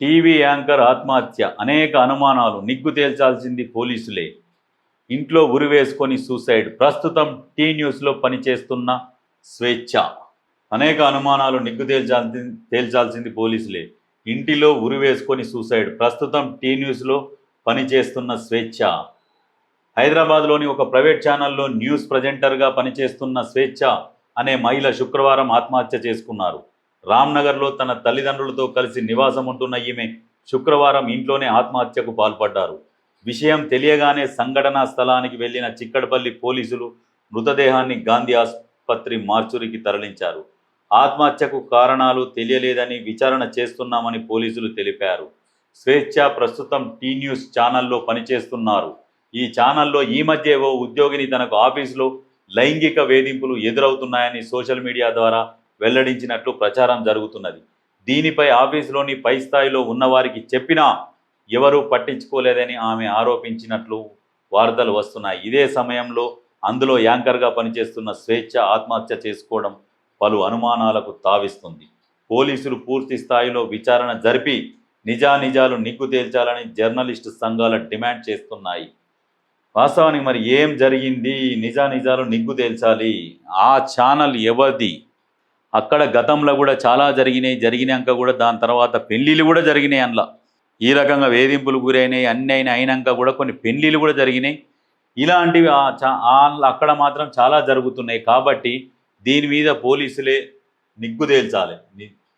TV anchor ఆత్మహత్య అనేక అనుమానాలు నిగ్గు తేల్చాల్సింది పోలీసులే. ఇంట్లో ఉరివేసుకొని సూసైడ్. ప్రస్తుతం టీ న్యూస్లో పనిచేస్తున్న స్వేచ్ఛ. అనేక అనుమానాలు నిగ్గు తేల్చాల్సి తేల్చాల్సింది పోలీసులే. ఇంటిలో ఉరివేసుకొని సూసైడ్. ప్రస్తుతం టీ న్యూస్లో పనిచేస్తున్న స్వేచ్ఛ. హైదరాబాద్లోని ఒక ప్రైవేట్ ఛానల్లో న్యూస్ ప్రజెంటర్గా పనిచేస్తున్న స్వేచ్ఛ అనే మహిళ శుక్రవారం ఆత్మహత్య చేసుకున్నారు. రామ్నగర్లో తన తల్లిదండ్రులతో కలిసి నివాసం ఉంటున్న ఈమె శుక్రవారం ఇంట్లోనే ఆత్మహత్యకు పాల్పడ్డారు. విషయం తెలియగానే సంఘటనా స్థలానికి వెళ్ళిన చిక్కడపల్లి పోలీసులు మృతదేహాన్ని గాంధీ ఆసుపత్రి మార్చురికి తరలించారు. ఆత్మహత్యకు కారణాలు తెలియలేదని విచారణ చేస్తున్నామని పోలీసులు తెలిపారు. స్వేచ్ఛ ప్రస్తుతం టీ న్యూస్ ఛానల్లో పనిచేస్తున్నారు. ఈ ఛానల్లో ఈ మధ్య ఓ ఉద్యోగిని తనకు ఆఫీసులో లైంగిక వేధింపులు ఎదురవుతున్నాయని సోషల్ మీడియా ద్వారా వెల్లడించినట్లు ప్రచారం జరుగుతున్నది. దీనిపై ఆఫీసులోని పై స్థాయిలో ఉన్నవారికి చెప్పినా ఎవరూ పట్టించుకోలేదని ఆమె ఆరోపించినట్లు వార్తలు వస్తున్నాయి. ఇదే సమయంలో అందులో యాంకర్గా పనిచేస్తున్న స్వేచ్ఛ ఆత్మహత్య చేసుకోవడం పలు అనుమానాలకు తావిస్తుంది. పోలీసులు పూర్తి స్థాయిలో విచారణ జరిపి నిజానిజాలు నిగ్గు తేల్చాలని జర్నలిస్టు సంఘాల డిమాండ్ చేస్తున్నాయి. వాస్తవానికి మరి ఏం జరిగింది? నిజానిజాలు నిగ్గు తేల్చాలి. ఆ ఛానల్ ఎవరిది? అక్కడ గతంలో కూడా చాలా జరిగినాయి జరిగినాక కూడా దాని తర్వాత పెళ్ళిళ్ళు కూడా జరిగినాయి అందులో. ఈ రకంగా వేధింపులు గురైనాయి అన్ని అయిన అయినాక కూడా కొన్ని పెళ్ళిళ్ళు కూడా జరిగినాయి. ఇలాంటివి అక్కడ మాత్రం చాలా జరుగుతున్నాయి కాబట్టి దీని మీద పోలీసులే నిగ్గు తేల్చాలి.